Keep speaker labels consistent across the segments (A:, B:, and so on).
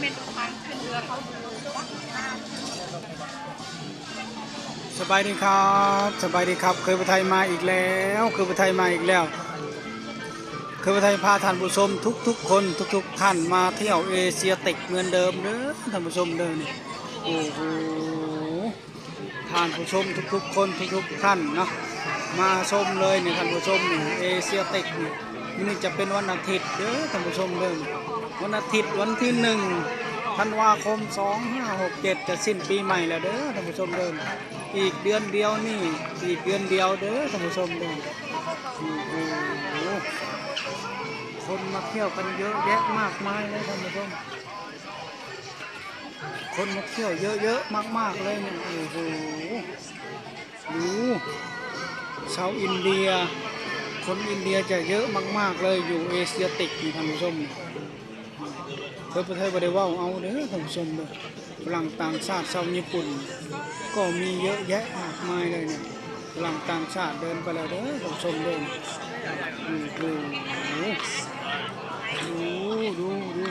A: เมนูมันขึ้นเรือเขาดูวัดหน้า
B: สบายดีครับ สบายดีครับ เคยไปไทยมาอีกแล้ว เคยไปไทยมาอีกแล้ว เคยไปไทยพาท่านผู้ชมทุกๆ คนทุกๆท่านมาเที่ยวเอเชียติกเหมือนเดิมเด้อท่านผู้ชมเด้อนี่โอ้โหท่านผู้ชมทุกๆ คนทุกๆท่านเนาะมาชมเลยนี่ท่านผู้ชมนี่เอเชียติกนี่นี่จะเป็นวันอาทิตย์เด้อท่านผู้ชมเด้อ วันอาทิตย์วันที่หนึ่งธันวาคม 2567 จะสิ้นปีใหม่แล้วเด้อท่านผู้ชมเด้ออีกเดือนเดียวนี่ อีกเดือนเดียวเด้อท่านผู้ชมเด้อโอ้โหคนมาเที่ยวกันเยอะแยะมากมายเลยท่านผู้ชมคนมาเที่ยวเยอะๆมากๆเลยเนี่ยโอ้โหดูชาวอินเดีย คนอินเดียจะเยอะมากๆเลยอยู่เอเชียติกท่านผู้ชม พิ่นประเทศบริวาเอาเด้อท่านผู้ชมเด้อฝรั่งต่างชาติชาวญี่ปุ่น ก็มีเยอะแยะมากมายเลยเนี่ยฝรั่งต่างชาติเดินไปแล้วเด้อท่านผู้ชมเด้อดูดูดูดูดู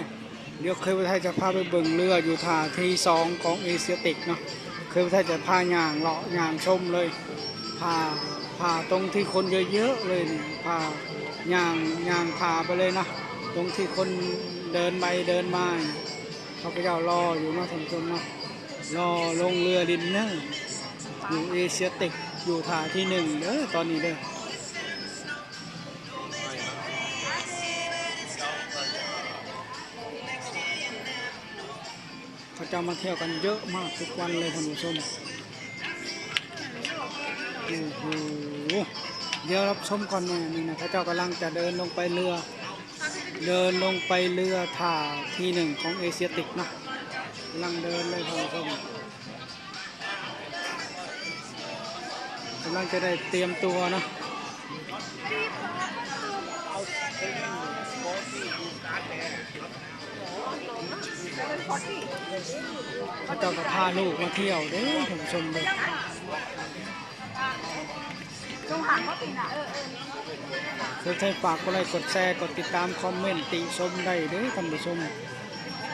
B: เดี๋ยวเคยไปไทยจะพาไปเบิ่งเรืออยู่ท่าที่สองของเอเชียติกเนาะเคยไปไทยจะพาย่างเลาะย่างชมเลยพาพาตรงที่คนเยอะๆเลยพาย่างย่างพาไปเลยนะตรงที่คน เดินไปเดินมาเขาก็จะรออยู่เนาะท่านผู้ชมเนาะรอลงเรือดินเนอร์อยู่เอเชียติกอยู่ท่าที่หนึ่งเด้อตอนนี้เด้อเขาจะมาเที่ยวกันเยอะมากทุกวันเลยท่านผู้ชมโอ้โหเดี๋ยวรับชมก่อนนะนี่นะพระเจ้ากำลังจะเดินลงไปเรือ เดินลงไปเรือถ่าที่หนึ่งของเอเชียติกนะกำลังเดินเลยท่านผู้ชมกำลังจะได้เตรียมตัวนะพระเจ้าก็พาลูกมาเที่ยวเด้อท่านผู้ชมเลย
A: จงหักว่าปีน่ะเออเออ
B: เพื่อให้ฝากกดไลค์กดแชร์กดติดตามคอมเมนต์ติชมได้เด้อท่านผู้ชม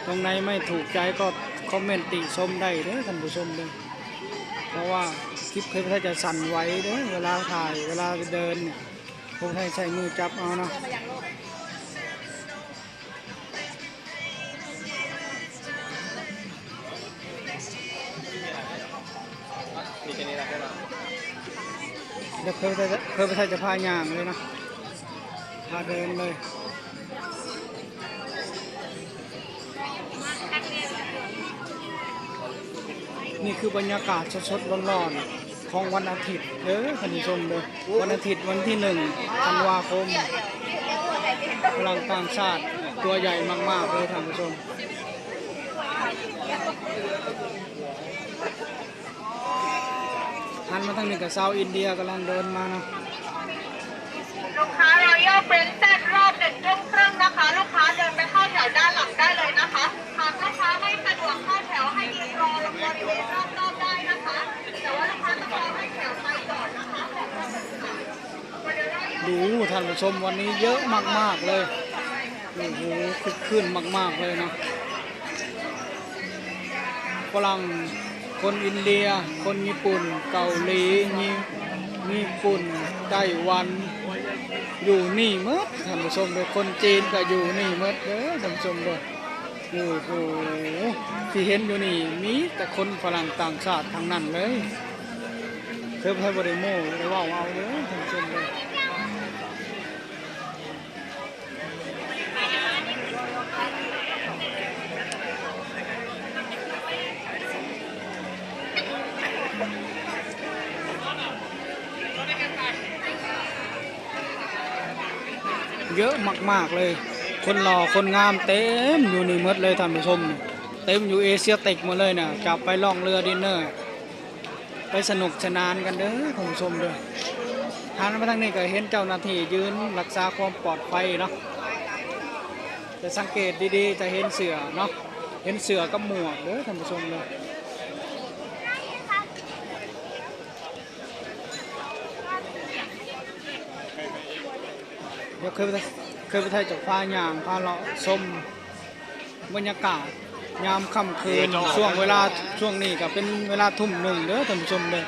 B: ตรงไหนไม่ถูกใจก็คอมเมนต์ติชมได้เด้อท่านผู้ชมเลยเพราะว่าคลิปเคยพระจะสั่นไหวเด้อเวลาถ่ายเวลาเดินเนี่ยให้ใช้มือจับเอาเนาะเดี๋ยวเคยพระเคยพระจะพายางเลยนะ พาเดินเลยนี่คือบรรยากาศสดๆร้อนๆของวันอาทิตย์เด้อท่านผู้ชมเด้อวันอาทิตย์วันที่หนึ่งธันวาคมพลังต่างชาติตัวใหญ่มากๆเลยท่านผู้ชมหันมาทางนี้กับชาวอินเดียกำลังเดินมานะ
A: ลูกค้า เฟรนเซตรอบหนึ่งทุ่มครึ่งนะคะ ลูกค้าเดินไปเข้าแถวด้านหลังได้เลยนะคะหากลูกค้าไม่สะดวกเข้าแถวให้ยืนรอบริเวณรอบๆได้นะคะ แต่ว่าลูกค้าต้องรอให้แถวไปก่อนนะคะขอบคุณค่ะ
B: ดูท่านผู้ชมวันนี้เยอะมากๆเลยโอ้โหคึกคืนมาก ๆเลยนะฝรั่งคนอินเดีย คนญี่ปุ่น เกาหลีญี่ปุ่นไต้หวัน อยู่นี่หมดท่านผู้ชมเลยคนจีนก็อยู่นี่หมดเด้อท่านผู้ชมเลยโอ้โหที่เห็นอยู่นี่มีแต่คนฝรั่งต่างชาติทางนั้นเลยเธอพายบริโมได้ว่าเอาเลยท่านผู้ชมเลย เยอะมากๆเลย คนหล่อคนงามเต็มอยู่นี่มดเลยท่านผู้ชม เต็มอยู่เอเชียติกหมดเลยนะจับไปล่องเรือดินเนอร์ไปสนุกสนานกันเด้อท่านผู้ชมเด้อทานมาทางนี้ก็เห็นเจ้าหน้าที่ยืนรักษาความปลอดภัยเนาะจะสังเกตดีๆจะเห็นเสือเนาะเห็นเสือกับหมวกเด้อท่านผู้ชมเลย เดี๋ยวเคยไปเคยไปไทยจากพาหยางพาเลาะชมบรรยากาศยามค่ำคืนช่วงเวลาช่วงนี้ก็เป็นเวลาทุ่มหนึ่งเด้อท่านผู้ชมเด้อ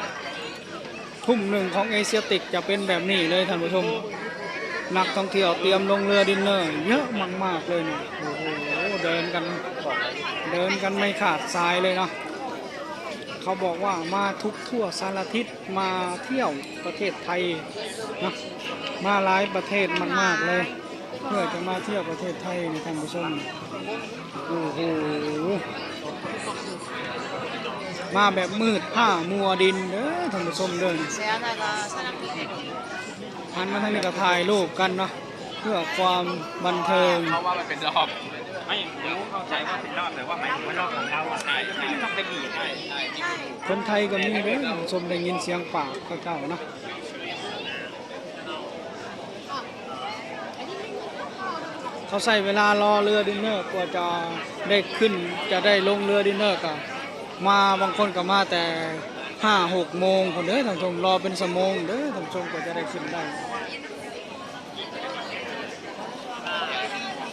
B: ทุ่มหนึ่งของเอเชียติกจะเป็นแบบนี้เลยท่านผู้ชมนักท่องเที่ยวเตรียมลงเรือดินเนอร์เยอะมากๆเลยเนี่ยโอ้โหเดินกันเดินกันไม่ขาดสายเลยเนาะ เขาบอกว่ามาทุกทั่วสารทิศมาเที่ยวประเทศไทยนะมาหลายประเทศมากๆเลย เพื่อจะมาเที่ยวประเทศไทยในท่านผู้ชมโอ้โหมาแบบมืดผ้ามัวดินเด้อท่านผู้ชมเด้อหันมาทางนี้ก็ถ่ายรูปกันเนาะเพื่อความบันเทิง
C: เขาว่ามันเป็นรอบ ไม่รู้เข้าใจว่าเป็นรอบแต่ว่าหมายถึงว่ารอบของเราอะใช่ใช่ต้องไปบีบใช่ใช่
B: คนไทยก็มีเด้อท่านผู้ชมได้ยินเสียงปากเขาเจ้าเนาะเขาใส่เวลารอเรือดินเนอร์กว่าจะได้ขึ้นจะได้ลงเรือดินเนอร์ก็มาบางคนก็มาแต่ห้าหกโมงคนเด้อท่านชมรอเป็นสมงเด้อท่านชมกว่าจะได้ขึ้นได้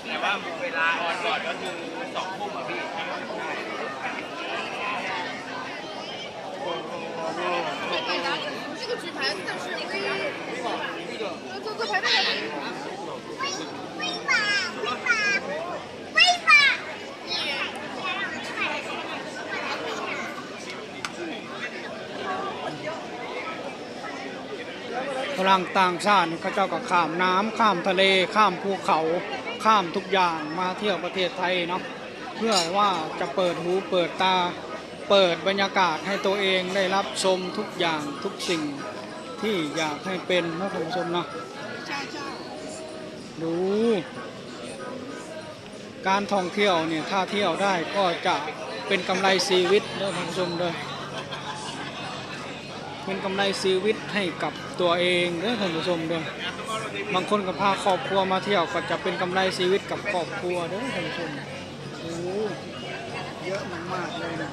C: แต่ ว่าเวลาออนบอร์ดก็คือสองทุ่มอะพี่
D: 这个举牌子的是威，呃，做做牌子的。威威法威法威法。
B: ฝรั่งต่างชาตินี่เขาเจ้าก็ข้ามน้ำข้ามทะเลข้ามภูเขา ข้ามทุกอย่างมาเที่ยวประเทศไทยเนาะเพื่อว่าจะเปิดหูเปิดตา เปิดบรรยากาศให้ตัวเองได้รับชมทุกอย่างทุกสิ่งที่อยากให้เป็นนะท่านผู้ชมเนาะดูการท่องเที่ยวเนี่ยถ้าเที่ยวได้ก็จะเป็นกำไรชีวิตนะท่านผู้ชมเด้อเป็นกำไรชีวิตให้กับตัวเองเด้อท่านผู้ชมเด้อ บางคนก็พาครอบครัวมาเที่ยวก็จะเป็นกำไรชีวิตกับครอบครัวเด้อท่านผู้ชมโอ้เยอะมากๆเลยนะ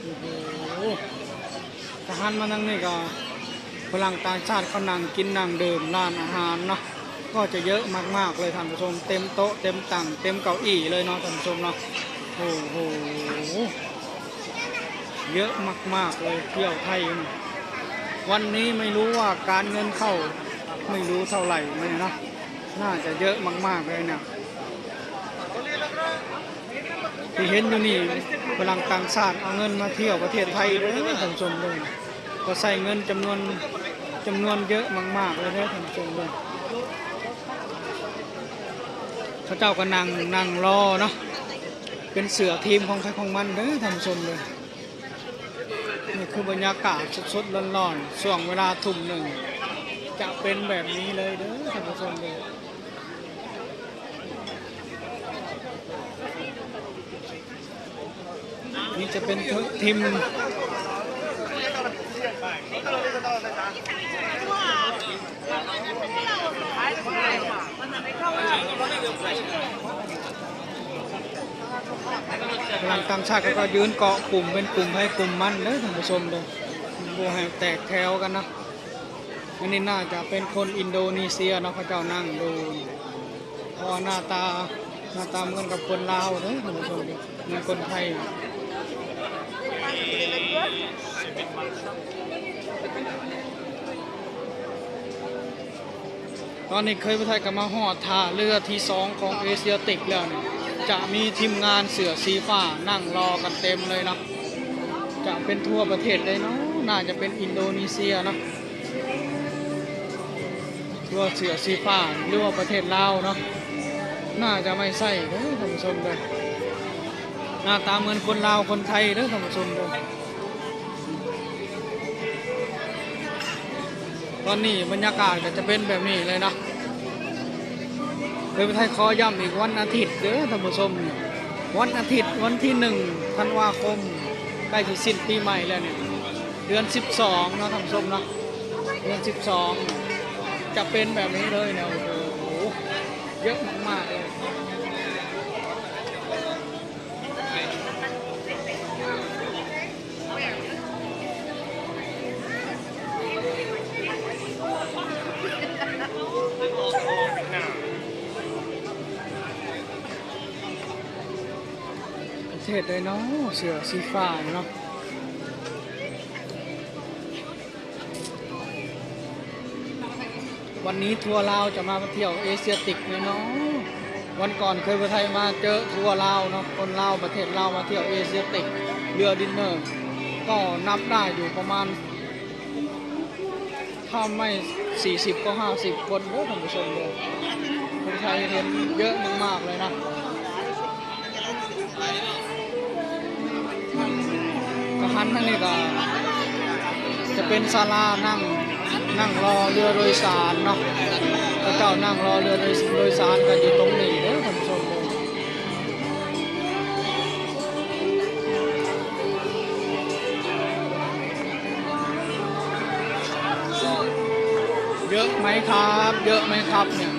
B: โอ้โหทหารมานั่งนี่ก็ฝรั่งต่างชาติเขานั่งกินนั่งดื่มร้านอาหารเนาะ ก็จะเยอะมากๆเลยท่านผู้ชม เต็มโต๊ะเต็มตังเต็มเก้าอี้เลยเนาะท่านผู้ชมเนาะโอ้โหเยอะมากๆเลยเที่ยวไทย วันนี้ไม่รู้ว่าการเงินเข้าไม่รู้เท่าไหร่เลยนะน่าจะเยอะมากๆเลยเนี่ยที่เห็นอยู่นี่ฝรั่งต่างชาติเอาเงินมาเที่ยวประเทศไทยเลยท่านผู้ชมเลยก็ใส่เงินจำนวนจำนวนเยอะมากๆเลยนะท่านผู้ชมเลย เขาเจ้าก็นั่งนั่งรอเนาะเป็นเสือทีมของใครของมันเด้อท่านผู้ชมเลยนี่คือบรรยากาศสดๆร้อนๆช่วงเวลาทุ่มหนึ่งจะเป็นแบบนี้เลยเด้อท่านผู้ชมเลยนี่จะเป็นทีม พลังต่างชาติก็ยืนเกาะกลุ่มเป็นกลุ่มให้กลุ่มมันเลยท่านผู้ชมเลยบัวให้แตกแถวกันนะอันนี้น่าจะเป็นคนอินโดนีเซียเนาะเขาเจ้านั่งดูพราะว่าหน้าตาหน้าตาเหมือนกับคนลาวเลยท่านผู้ชมเหมือนคนไทยตอนนี้เคยไปไทยกับมาหอดท่าเรือที่สองของเอเชียติกแล้วเนี่ย จะมีทีมงานเสือสีฟ้านั่งรอกันเต็มเลยนะ จะเป็นทั่วประเทศเลยเนาะน่าจะเป็นอินโดนีเซียนะทั่วเสือสีฟ้าหรือว่าประเทศลาวเนาะน่าจะไม่ใช่เด้อท่านผู้ชมเลยหน้าตาเหมือนคนลาวคนไทยเด้อท่านผู้ชมเลยตอนนี้บรรยากาศก็จะเป็นแบบนี้เลยนะ เลยไปไทยขอย้ำอีกวันอาทิตย์เด้อท่านผู้ชมวันอาทิตย์วันที่หนึ่งธันวาคมใกล้จะสิ้นปีใหม่แล้วเนี่ยเดือน 12เนาะท่านผู้ชมเนาะเดือน 12 จะเป็นแบบนี้เลยเนี่ยโอ้โหเยอะมากๆเลย เทศเลยเนาะเสือสีฟ้าเนาะวันนี้ทัวร์ลาวจะมาเที่ยวเอเชียติกเลยเนาะวันก่อนเคยไปไทยมาเจอทัวร์ลาวเนาะคนลาวประเทศลาวมาเที่ยวเอเชียติกเรือดินเนอร์ ก็นับได้อยู่ประมาณถ้าไม่ 40 ก็ 50 คนเด้ท่านผู้ชมเลยคนไทยเห็นเยอะมากๆเลยนะ หันทางนี้ก็จะเป็นศาลานั่งนั่งรอเรือโดยสารเนาะพระเจ้านั่งรอเรือโดยโดยสารกันอยู่ตรงนี้เด้อท่านผู้ชมเยเยอะไหมครับ เยอะไหมครับเนี่ย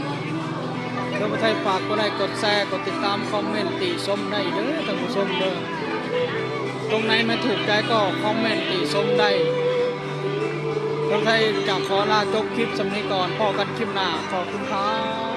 B: เพื่อประเทศฝากก็ได้กดแชร์กดติดตามคอมเมนต์ติชมได้เด้อท่านผู้ชมเด้อ ตรงไหนมาถูกใจก็คอมเมนต์ติชมได้คนไทยจะขอลาจบคลิปสำนี้ก่อนพอกันคลิปหน้าขอบคุณครับ